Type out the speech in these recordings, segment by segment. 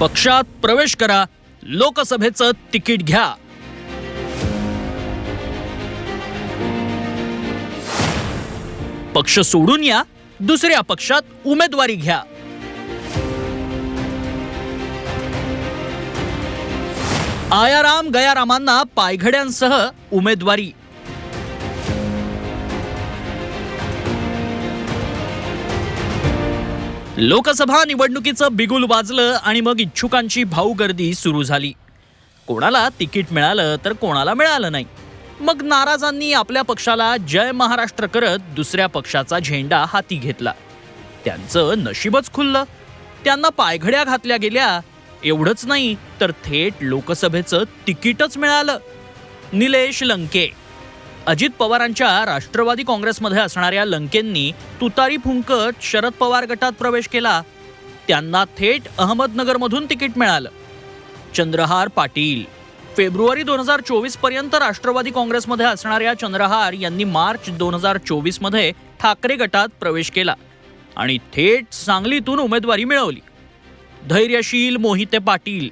पक्षात प्रवेश करा लोकसभेचं तिकीट घ्या. पक्ष सोडून या दुसऱ्या पक्षात उमेदवारी घ्या. आयाराम गयारामांना पायघड्यांसह उमेदवारी. लोकसभा निवडणुकीचं बिगुल वाजलं आणि मग इच्छुकांची भाऊ गर्दी सुरू झाली. कोणाला तिकीट मिळालं तर कोणाला मिळालं नाही. मग नाराजांनी आपल्या पक्षाला जय महाराष्ट्र करत दुसऱ्या पक्षाचा झेंडा हाती घेतला. त्यांचं नशीबच खुललं. त्यांना पायघड्या घातल्या गेल्या. एवढंच नाही तर थेट लोकसभेचं तिकीटच मिळालं. निलेश लंके अजित पवारांच्या राष्ट्रवादी काँग्रेसमध्ये असणाऱ्या लंकेंनी तुतारी फुंकत शरद पवार गटात प्रवेश केला. त्यांना थेट अहमदनगरमधून तिकीट मिळालं. चंद्रहार पाटील. फेब्रुवारी दोन हजार चोवीसपर्यंत राष्ट्रवादी काँग्रेसमध्ये असणाऱ्या चंद्रहार यांनी मार्च दोन हजार चोवीसमध्ये ठाकरे गटात प्रवेश केला आणि थेट सांगलीतून उमेदवारी मिळवली. धैर्यशील मोहिते पाटील.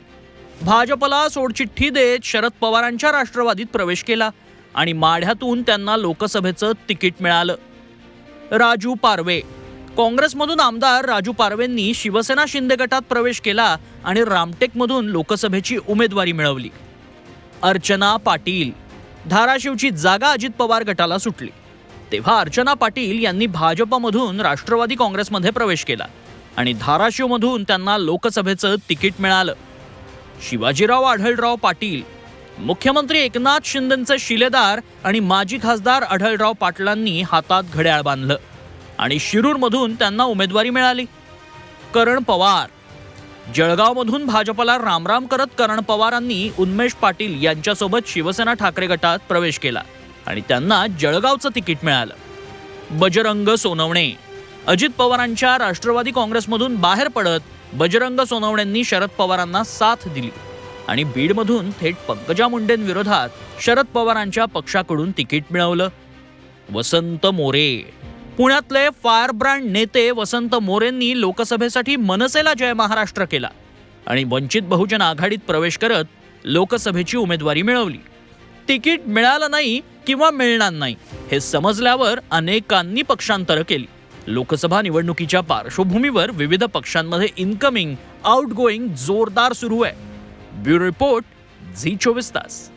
भाजपला सोडचिठ्ठी देत शरद पवारांच्या राष्ट्रवादीत प्रवेश केला. आणि माढ्यातून त्यांना लोकसभेचं तिकीट मिळालं. राजू पारवे. काँग्रेसमधून आमदार राजू पारवेंनी शिवसेना शिंदे गटात प्रवेश केला आणि रामटेकमधून लोकसभेची उमेदवारी मिळवली. अर्चना पाटील. धाराशिवची जागा अजित पवार गटाला सुटली. तेव्हा अर्चना पाटील यांनी भाजपमधून राष्ट्रवादी काँग्रेसमध्ये प्रवेश केला आणि धाराशिवमधून त्यांना लोकसभेचं तिकीट मिळालं. शिवाजीराव आढळराव पाटील. मुख्यमंत्री एकनाथ शिंदेचे शिलेदार आणि माजी खासदार आढळराव पाटलांनी हातात घड्याळ बांधलं आणि शिरूरमधून त्यांना उमेदवारी मिळाली. करण पवार. जळगावमधून भाजपला रामराम करत करण पवारांनी उन्मेष पाटील यांच्यासोबत शिवसेना ठाकरे गटात प्रवेश केला आणि त्यांना जळगावचं तिकीट मिळालं. बजरंग सोनवणे. अजित पवारांच्या राष्ट्रवादी काँग्रेसमधून बाहेर पडत बजरंग सोनवणेंनी शरद पवारांना साथ दिली. आणि बीडमधून थेट पंकजा मुंडेंविरोधात शरद पवारांच्या पक्षाकडून तिकीट मिळवलं. वसंत मोरे. पुण्यातले फायर ब्रँड नेते वसंत मोरेंनी लोकसभेसाठी मनसेला जय महाराष्ट्र केला आणि वंचित बहुजन आघाडीत प्रवेश करत लोकसभेची उमेदवारी मिळवली. तिकीट मिळालं नाही किंवा मिळणार नाही हे समजल्यावर अनेकांनी पक्षांतर केली. लोकसभा निवडणुकीच्या पार्श्वभूमीवर विविध पक्षांमध्ये इन्कमिंग आउटगोईंग जोरदार सुरू आहे. Bureau Report, zi ce vestas!